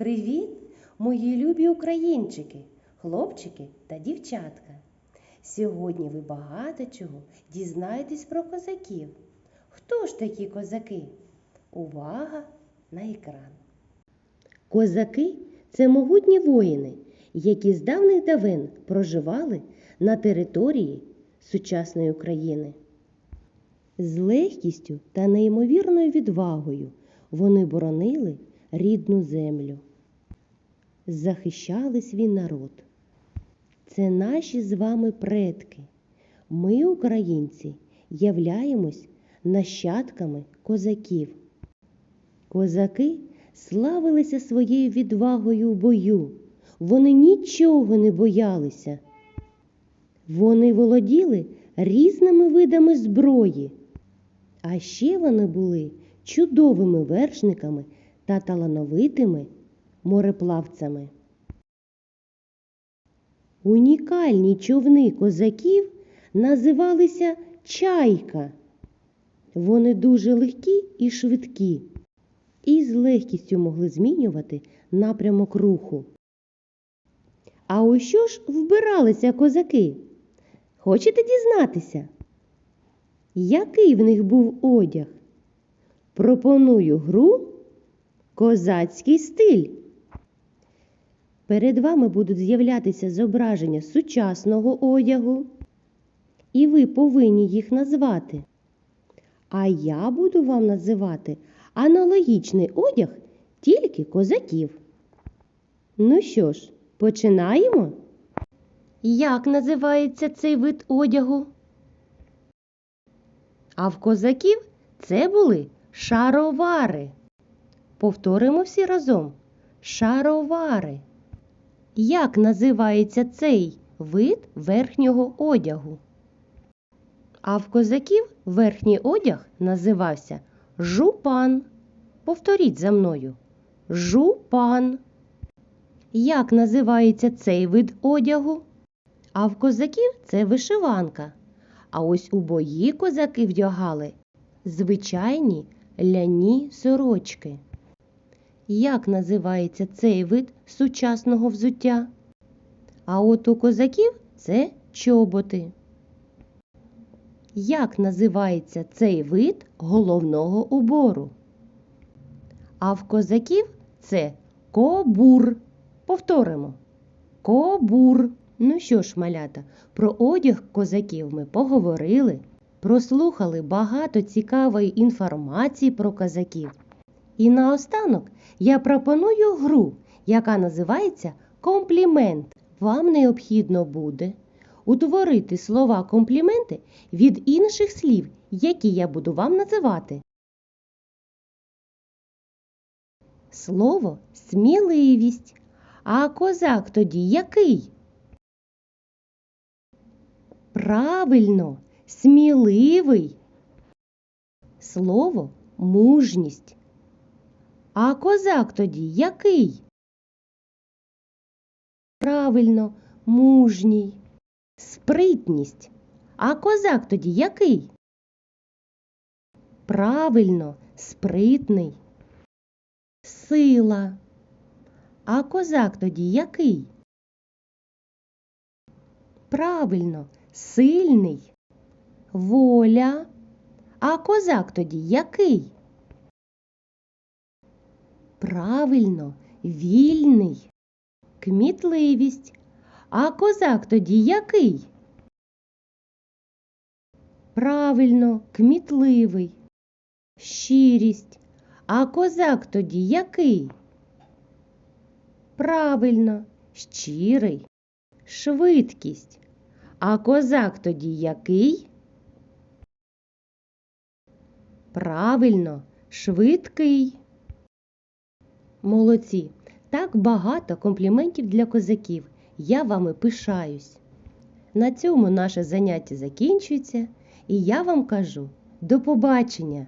Привіт, мої любі українчики, хлопчики та дівчатка. Сьогодні ви багато чого дізнаєтесь про козаків. Хто ж такі козаки? Увага на екран. Козаки це могутні воїни, які з давних давен проживали на території сучасної України. З легкістю та неймовірною відвагою вони боронили рідну землю, захищали свій народ. Це наші з вами предки. Ми, українці, являємось нащадками козаків. Козаки славилися своєю відвагою в бою. Вони нічого не боялися. Вони володіли різними видами зброї. А ще вони були чудовими вершниками та талановитими мореплавцями. Унікальні човни козаків називалися чайка. Вони дуже легкі і швидкі, і з легкістю могли змінювати напрямок руху. А у що ж вбиралися козаки? Хочете дізнатися? Який в них був одяг? Пропоную гру Козацький стиль. Перед вами будуть з'являтися зображення сучасного одягу, і ви повинні їх назвати. А я буду вам називати аналогічний одяг тільки козаків. Ну що ж, починаємо? Як називається цей вид одягу? А в козаків це були шаровари. Повторимо всі разом. Шаровари. Як називається цей вид верхнього одягу? А в козаків верхній одяг називався жупан. Повторіть за мною. Жупан. Як називається цей вид одягу? А в козаків це вишиванка. А ось у бої козаки вдягали звичайні ляні сорочки. Як називається цей вид сучасного взуття? А от у козаків це чоботи. Як називається цей вид головного убору? А в козаків це кобур. Повторимо. Кобур. Ну що ж, малята, про одяг козаків ми поговорили, прослухали багато цікавої інформації про козаків. І наостанок я пропоную гру, яка називається комплімент. Вам необхідно буде утворити слова компліменти від інших слів, які я буду вам називати. Слово сміливість. А козак тоді який? Правильно, сміливий. Слово мужність. А козак тоді який? Правильно, мужній. Спритність. А козак тоді який? Правильно, спритний. Сила. А козак тоді який? Правильно, сильний. Воля. А козак тоді який? Правильно, вільний. Кмітливість. А козак тоді який? Правильно, кмітливий. Щирість. А козак тоді який? Правильно, щирий. Швидкість. А козак тоді який? Правильно, швидкий. Молодці. Так багато компліментів для козаків. Я вами пишаюсь. На цьому наше заняття закінчується, і я вам кажу до побачення!